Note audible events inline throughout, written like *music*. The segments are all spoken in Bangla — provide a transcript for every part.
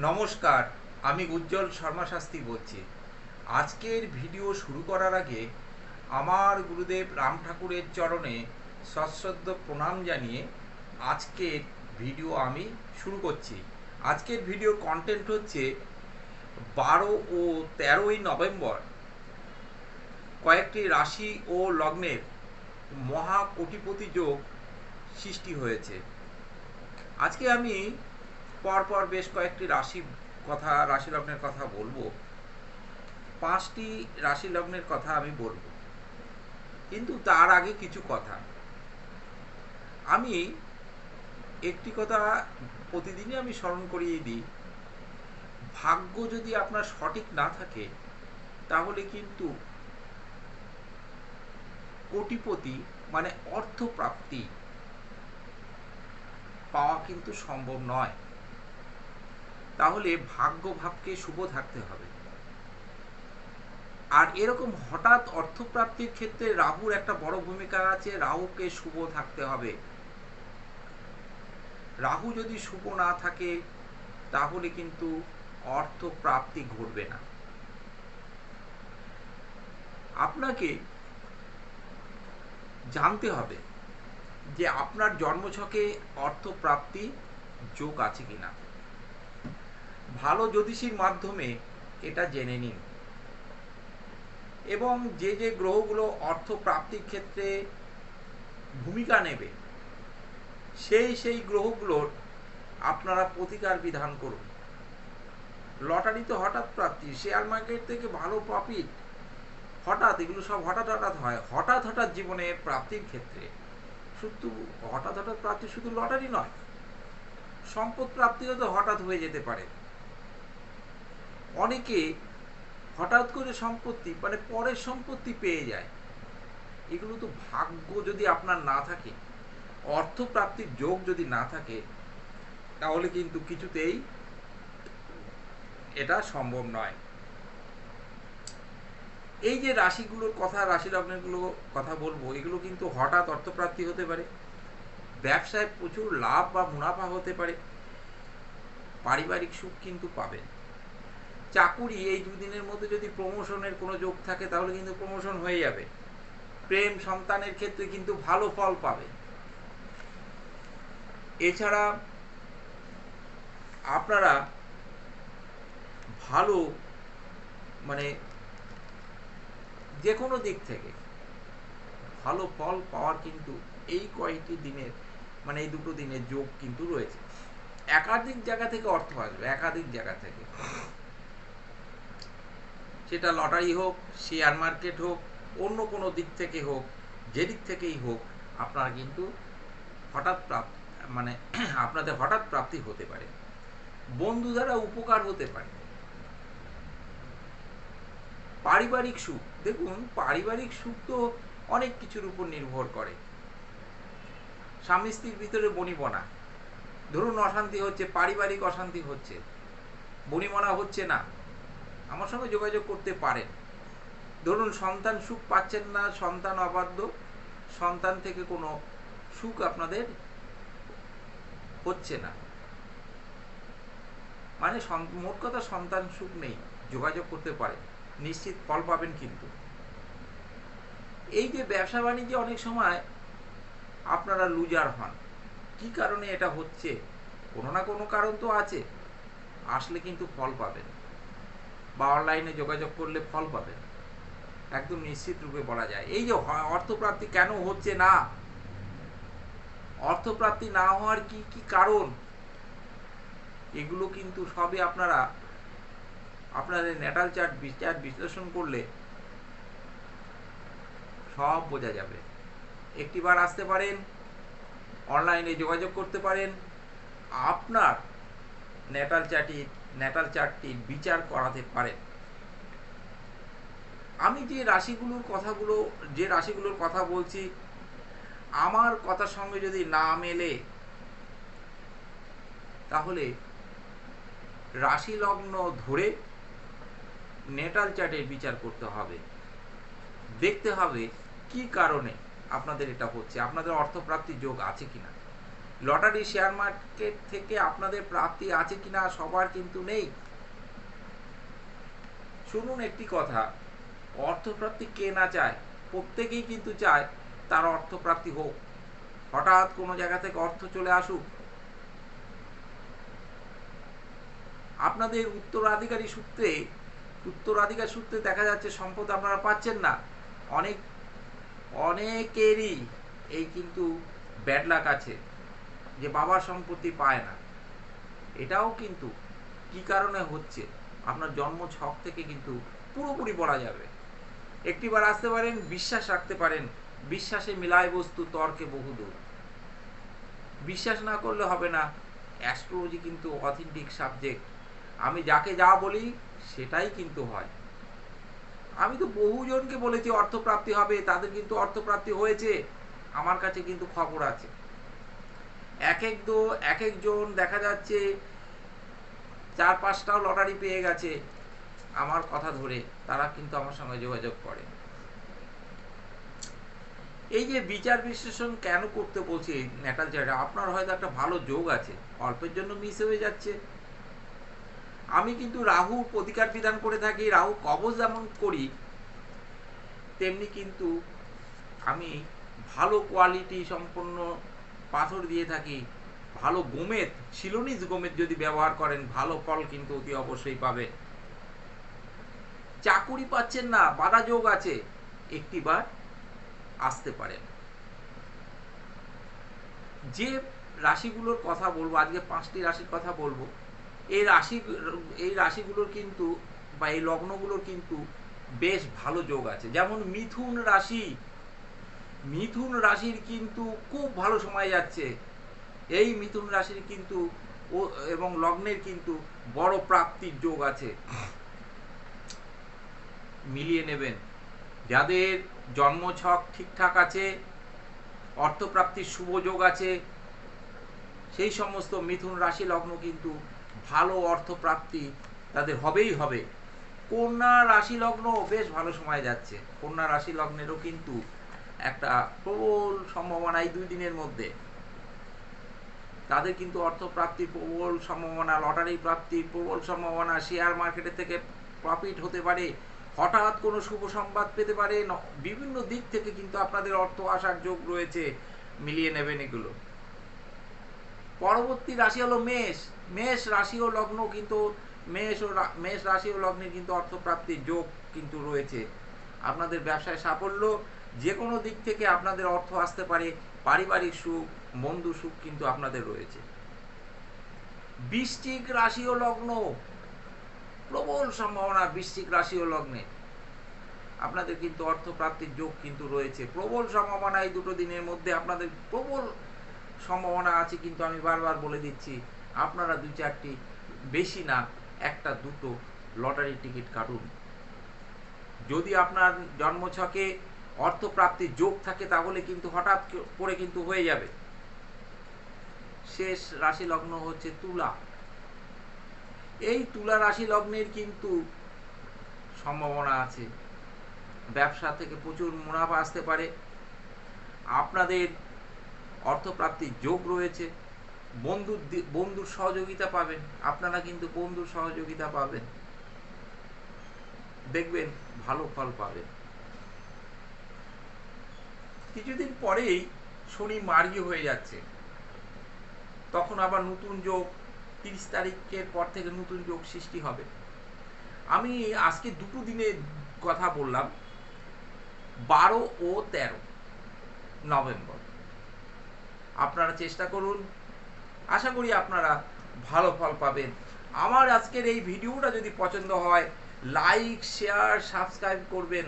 নমস্কার, আমি উজ্জ্বল শর্মা শাস্ত্রী বলছি। আজকের ভিডিও শুরু করার আগে আমার গুরুদেব রাম ঠাকুরের চরণে সশ্রদ্ধ প্রণাম জানিয়ে আজকের ভিডিও আমি শুরু করছি। আজকের ভিডিও কন্টেন্ট হচ্ছে বারো ও তেরোই নভেম্বর। কয়েকটি রাশি ও লগ্নের মহা কোটিপতি যোগ সৃষ্টি হয়েছে। আজকে আমি পরপর বেশ কয়েকটি রাশি কথা, রাশি লগ্নের কথা বলব। পাঁচটি রাশি লগ্নের কথা আমি বলব। কিন্তু তার আগে কিছু কথা। আমি একটি কথা প্রতিদিনই আমি স্মরণ করিয়ে দিই। ভাগ্য যদি আপনার সঠিক না থাকে, তাহলে কিন্তু কোটিপতি মানে অর্থপ্রাপ্তি পাওয়া কিন্তু সম্ভব নয়। তাহলে ভাগ্য ভাবকে শুভ থাকতে হবে। আর এরকম হঠাৎ অর্থপ্রাপ্তির ক্ষেত্রে রাহুর একটা বড় ভূমিকা আছে, রাহুকে শুভ থাকতে হবে। রাহু যদি শুভ না থাকে, তাহলে কিন্তু অর্থ প্রাপ্তি ঘটবে না। আপনাকে জানতে হবে যে আপনার জন্মছকে অর্থপ্রাপ্তি যোগ আছে কিনা। ভালো জ্যোতিষীর মাধ্যমে এটা জেনে নিন। এবং যে যে গ্রহগুলো অর্থ প্রাপ্তির ক্ষেত্রে ভূমিকা নেবে, সেই সেই গ্রহগুলোর আপনারা প্রতিকার বিধান করুন। লটারিতে হঠাৎ প্রাপ্তি শেয়ার মার্কেট থেকে ভালো প্রফিট হঠাৎ এগুলো সব হঠাৎ হঠাৎ হয়, হঠাৎ হঠাৎ জীবনে প্রাপ্তির ক্ষেত্রে। শুধু হঠাৎ হঠাৎ প্রাপ্তি শুধু লটারি নয়, সম্পদ প্রাপ্তিও তো হঠাৎ হয়ে যেতে পারে। অনেকে হঠাৎ করে সম্পত্তি মানে পরের সম্পত্তি পেয়ে যায়। এগুলো তো ভাগ্য যদি আপনার না থাকে, অর্থপ্রাপ্তির যোগ যদি না থাকে, তাহলে কিন্তু কিছুতেই এটা সম্ভব নয়। এই যে রাশিগুলোর কথা, রাশি লগ্নগুলো কথা বলব, এগুলো কিন্তু হঠাৎ অর্থপ্রাপ্তি হতে পারে, ব্যবসায় প্রচুর লাভ বা মুনাফা হতে পারে, পারিবারিক সুখ কিন্তু পাবেন। চাকুরি, এই দুদিনের মধ্যে যদি প্রমোশনের কোনো যোগ থাকে, তাহলে কিন্তু প্রমোশন হয়ে যাবে। প্রেম সন্তানের ক্ষেত্রে কিন্তু ভালো ফল পাবে। এছাড়া আপনারা ভালো মানে যে কোনো দিক থেকে ভালো ফল পাওয়ার কিন্তু এই কয়েকটি দিনের মানে এই দুটো দিনের যোগ কিন্তু রয়েছে। একাধিক জায়গা থেকে অর্থ আসবে, একাধিক জায়গা থেকে। সেটা লটারি হোক শেয়ার মার্কেট হোক, অন্য কোনো দিক থেকে হোক, যে দিক থেকেই হোক, আপনারা কিন্তু হঠাৎ প্রাপ্ত মানে *clears throat* আপনাদের হঠাৎ প্রাপ্তি হতে পারে। বন্ধু দ্বারা উপকার হতে পারে। পারিবারিক সুখ, দেখুন, পারিবারিক সুখ তো অনেক কিছুর উপর নির্ভর করে। স্বামী স্ত্রীর ভিতরে বনিবনা ধরুন অশান্তি হচ্ছে, পারিবারিক অশান্তি হচ্ছে। বনিমনা হচ্ছে না। আমার সঙ্গে যোগাযোগ করতে পারেন। ধরুন, সন্তান সুখ পাচ্ছেন না, সন্তান অবাধ্য, সন্তান থেকে কোনো সুখ আপনাদের হচ্ছে না। মানে মোট কথা সন্তান সুখ নেই, যোগাযোগ করতে পারে নিশ্চিত ফল পাবেন কিন্তু। এই যে ব্যবসা বাণিজ্যে অনেক সময় আপনারা লুজার হন। কি কারণে এটা হচ্ছে? কোনো না কোনো কারণ তো আছে। আসলে কিন্তু ফল পাবেন। বা অনলাইনে যোগাযোগ করলে ফল পাবেন একদম নিশ্চিত রূপে বলা যায়। এই যে অর্থপ্রাপ্তি কেন হচ্ছে না? অর্থপ্রাপ্তি না হওয়ার কি কি কারণ? এগুলো কিন্তু সবই আপনারা, আপনাদের নেটাল চার্ট বিচার বিশ্লেষণ করলে সব বোঝা যাবে। একটিবার আসতে পারেন অনলাইনে যোগাযোগ করতে পারেন, আপনার নেটাল চার্টির নেটাল চার্টটির বিচার করাতে পারেন আমি যে রাশিগুলোর কথাগুলো, যে রাশিগুলোর কথা বলছি, আমার কথার সঙ্গে যদি না মেলে, তাহলে রাশি লগ্ন ধরে নেটাল চার্টের বিচার করতে হবে। দেখতে হবে কি কারণে আপনাদের এটা হচ্ছে, আপনাদের অর্থপ্রাপ্তির যোগ আছে কিনা। লটারি শেয়ার মার্কেট থেকে আপনাদের প্রাপ্তি আছে কিনা সবার কিন্তু নেই। শুনুন একটি কথা, অর্থপ্রাপ্তি কে না চায়? প্রত্যেকেই কিন্তু চায় তার অর্থপ্রাপ্তি হোক। হঠাৎ কোনো জায়গা থেকে অর্থ চলে আসুক। আপনাদের উত্তরাধিকারী সূত্রে, উত্তরাধিকার সূত্রে দেখা যাচ্ছে সম্পদ আপনারা পাচ্ছেন না। অনেক, অনেকেরই এই কিন্তু ব্যাড লাক আছে। যে বাবার সম্পত্তি পায় না। এটাও কিন্তু কি কারণে হচ্ছে? আপনার জন্ম ছক থেকে কিন্তু পুরোপুরি বলা যাবে। একটিবার আসতে পারেন, বিশ্বাস রাখতে পারেন, বিশ্বাসে মিলায় বস্তু, তর্কে বহুদূর। বিশ্বাস না করলে হবে না অ্যাস্ট্রোলজি কিন্তু অথেন্টিক সাবজেক্ট আমি যাকে যা বলি, সেটাই কিন্তু হয়। আমি তো বহুজনকে বলেছি, অর্থপ্রাপ্তি হবে, তাদের কিন্তু অর্থপ্রাপ্তি হয়েছে। আমার কাছে কিন্তু খবর আছে। এক এক দো এক একজন দেখা যাচ্ছে চার পাঁচটাও লটারি পেয়ে গেছে। আমার কথা ধরে তারা কিন্তু আমার সঙ্গে যোগাযোগ করে। এই যে বিচার বিশ্লেষণ কেন করতে বলছি ন্যাটাল চার্টে আপনার হয়তো একটা ভালো যোগ আছে, অল্পের জন্য মিস হয়ে যাচ্ছে। আমি কিন্তু রাহু প্রতিকার বিধান করে থাকি, রাহু কবজ যেমন করি, তেমনি কিন্তু আমি ভালো কোয়ালিটি সম্পন্ন পাথর দিয়ে থাকি। ভালো গোমেদ, শিলনিজ গোমেদ যদি ব্যবহার করেন, ভালো ফল কিন্তু অতি অবশ্যই পাবে। চাকুরি পাচ্ছেন না, বাধা যোগ আছে। একটিবার আসতে পারেন। যে রাশিগুলোর কথা বলব, আজকে পাঁচটি রাশির কথা বলব, এই রাশি, এই রাশিগুলোর কিন্তু বা এই লগ্নগুলোর কিন্তু বেশ ভালো যোগ আছে। যেমন মিথুন রাশি মিথুন রাশির কিন্তু খুব ভালো সময় যাচ্ছে। এই মিথুন রাশির কিন্তু ও এবং লগ্নের কিন্তু বড় প্রাপ্তির যোগ আছে। মিলিয়ে নেবেন। যাদের জন্মছক ঠিকঠাক আছে, অর্থপ্রাপ্তির শুভ যোগ আছে, সেই সমস্ত মিথুন রাশি লগ্ন কিন্তু ভালো অর্থপ্রাপ্তি তাদের হবেই হবে। কন্যা রাশি লগ্ন বেশ ভালো সময় যাচ্ছে। কন্যা রাশি লগ্নেরও কিন্তু একটা প্রবল সম্ভাবনা এই দুই দিনের মধ্যে। তাদের কিন্তু অর্থ অর্থপ্রাপ্তির প্রবল সম্ভাবনা, লটারি প্রাপ্তির প্রবল সম্ভাবনা শেয়ার মার্কেটের থেকে প্রফিট হতে পারে, হঠাৎ কোনো শুভ সংবাদ পেতে পারে বিভিন্ন দিক থেকে কিন্তু আপনাদের অর্থ আসার যোগ রয়েছে, মিলিয়ে নেবেন এগুলো। পরবর্তী রাশি হলো মেষ। মেষ রাশি ও লগ্ন কিন্তু, মেষ ও মেষ রাশি ও লগ্নে কিন্তু অর্থপ্রাপ্তির যোগ কিন্তু রয়েছে। আপনাদের ব্যবসায় সাফল্য যে কোনো দিক থেকে আপনাদের অর্থ আসতে পারে, পারিবারিক সুখ, বন্ধু সুখ কিন্তু আপনাদের রয়েছে। বৃশ্চিক রাশি ও লগ্ন, প্রবল সম্ভাবনা বৃশ্চিক রাশি ও লগ্নে। আপনাদের কিন্তু অর্থপ্রাপ্তির যোগ কিন্তু রয়েছে। প্রবল সম্ভাবনা এই দুটো দিনের মধ্যে আপনাদের প্রবল সম্ভাবনা আছে কিন্তু আমি বারবার বলে দিচ্ছি, আপনারা দু চারটি, বেশি না, একটা দুটো লটারি টিকিট কাটুন। যদি আপনার জন্মছকে অর্থপ্রাপ্তির যোগ থাকে তাহলে কিন্তু হঠাৎ করে কিন্তু হয়ে যাবে। শেষ রাশি লগ্ন হচ্ছে তুলা। এই তুলা রাশি লগ্নের কিন্তু সম্ভাবনা আছে। ব্যবসা থেকে প্রচুর মুনাফা আসতে পারে। আপনাদের অর্থপ্রাপ্তির যোগ রয়েছে। বন্ধুর বন্ধুর সহযোগিতা পাবেন। আপনারা কিন্তু বন্ধুর সহযোগিতা পাবেন। দেখবেন ভালো ফল পাবেন। কিছুদিন পরেই শনি মার্গী হয়ে যাচ্ছে। তখন আবার নতুন যোগ, তিরিশ তারিখের পর থেকে নতুন যোগ সৃষ্টি হবে। আমি আজকে দুটো দিনের কথা বললাম, বারো ও তেরো নভেম্বর। আপনারা চেষ্টা করুন, আশা করি আপনারা ভালো ফল পাবেন। আমার আজকের এই ভিডিওটা যদি পছন্দ হয়, লাইক, শেয়ার, সাবস্ক্রাইব করবেন।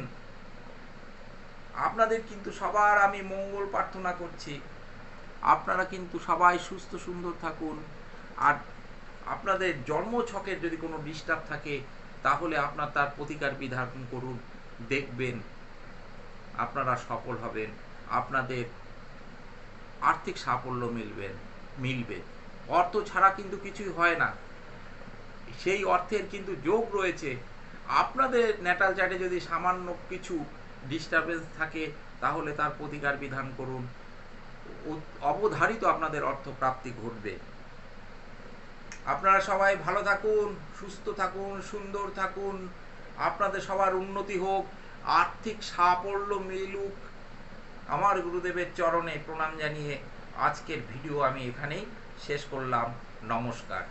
আপনাদের কিন্তু সবার আমি মঙ্গল প্রার্থনা করছি। আপনারা কিন্তু সবাই সুস্থ, সুন্দর থাকুন। আর আপনাদের জন্মছকের যদি কোনো ডিস্টার্ব থাকে, তাহলে আপনার তার প্রতিকার বিধান করুন। দেখবেন আপনারা সফল হবেন। আপনাদের আর্থিক সাফল্য মিলবেন মিলবে। অর্থ ছাড়া কিন্তু কিছুই হয় না। সেই অর্থের কিন্তু যোগ রয়েছে। আপনাদের ন্যাটাল চার্টে যদি সামান্য কিছু ডিস্টারবেন্স থাকে, তাহলে তার প্রতিকার বিধান করুন। অবধারিত আপনাদের অর্থ প্রাপ্তি ঘটবে। আপনারা সবাই ভালো থাকুন, সুস্থ থাকুন, সুন্দর থাকুন। আপনাদের সবার উন্নতি হোক, আর্থিক সাফল্য মিলুক। আমার গুরুদেবের চরণে প্রণাম জানিয়ে আজকের ভিডিও আমি এখানেই শেষ করলাম। নমস্কার।